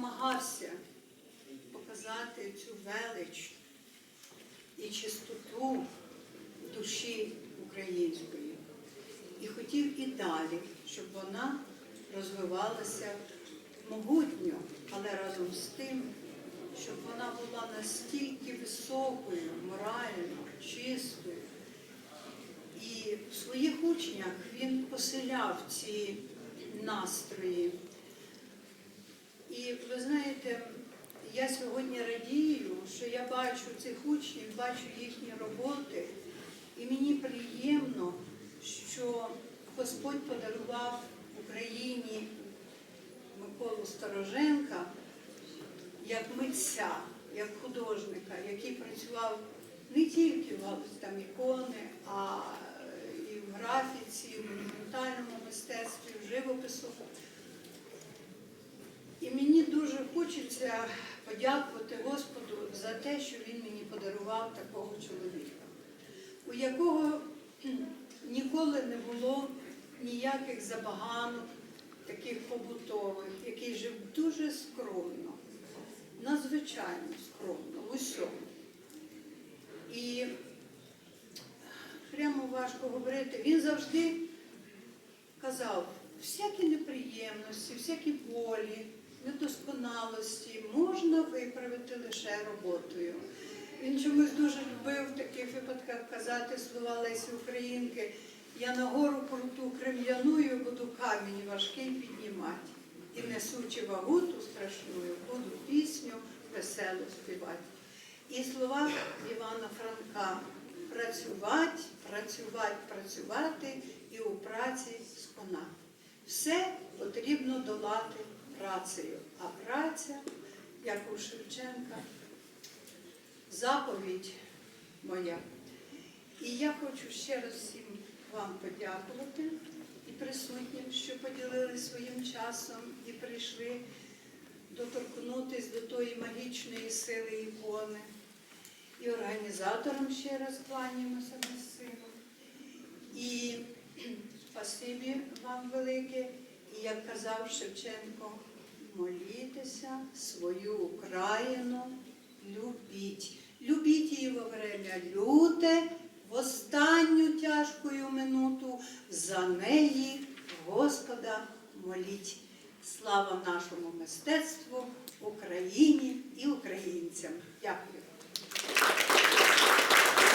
намагався показати цю велич і чистоту душі української. І хотів і далі, щоб вона розвивалася могутньо, але разом з тим, щоб вона була настільки високою, морально, чистою. І в своїх учнях він поселяв ці настрої. І ви знаєте, я сьогодні радію, що я бачу цих учнів, бачу їхні роботи, і мені приємно, що Господь подарував Україні Миколу Стороженка як митця, як художника, який працював не тільки в галузі там ікони, а і в графіці, і в монументальному мистецтві, в живопису. І мені дуже хочеться подякувати Господу за те, що Він мені подарував такого чоловіка, у якого ніколи не було ніяких забаганок, таких побутових, який жив дуже скромно, надзвичайно скромно, в усьому. І прямо важко говорити, він завжди казав, всякі неприємності, всякі болі, недосконалості можна виправити лише роботою. Він чомусь дуже любив в таких випадках казати слова Лесі Українки. Я на гору круту крем'яною буду камінь важкий піднімати. І несучи вагу ту страшною, буду пісню веселу співати. І слова Івана Франка працювати, працювати, працювати і у праці сконати. Все потрібно долати працею. А праця, як у Шевченка, заповідь моя. І я хочу ще раз всім вам подякувати і присутнім, що поділили своїм часом і прийшли доторкнутись до тої магічної сили ікони. І організаторам ще раз кланяємося з сином. І спасибі вам велике. І як казав Шевченко, молітеся свою Україну, любіть. Любіть її во время люте, в останню тяжкую минуту за неї Господа моліть. Слава нашому мистецтву, Україні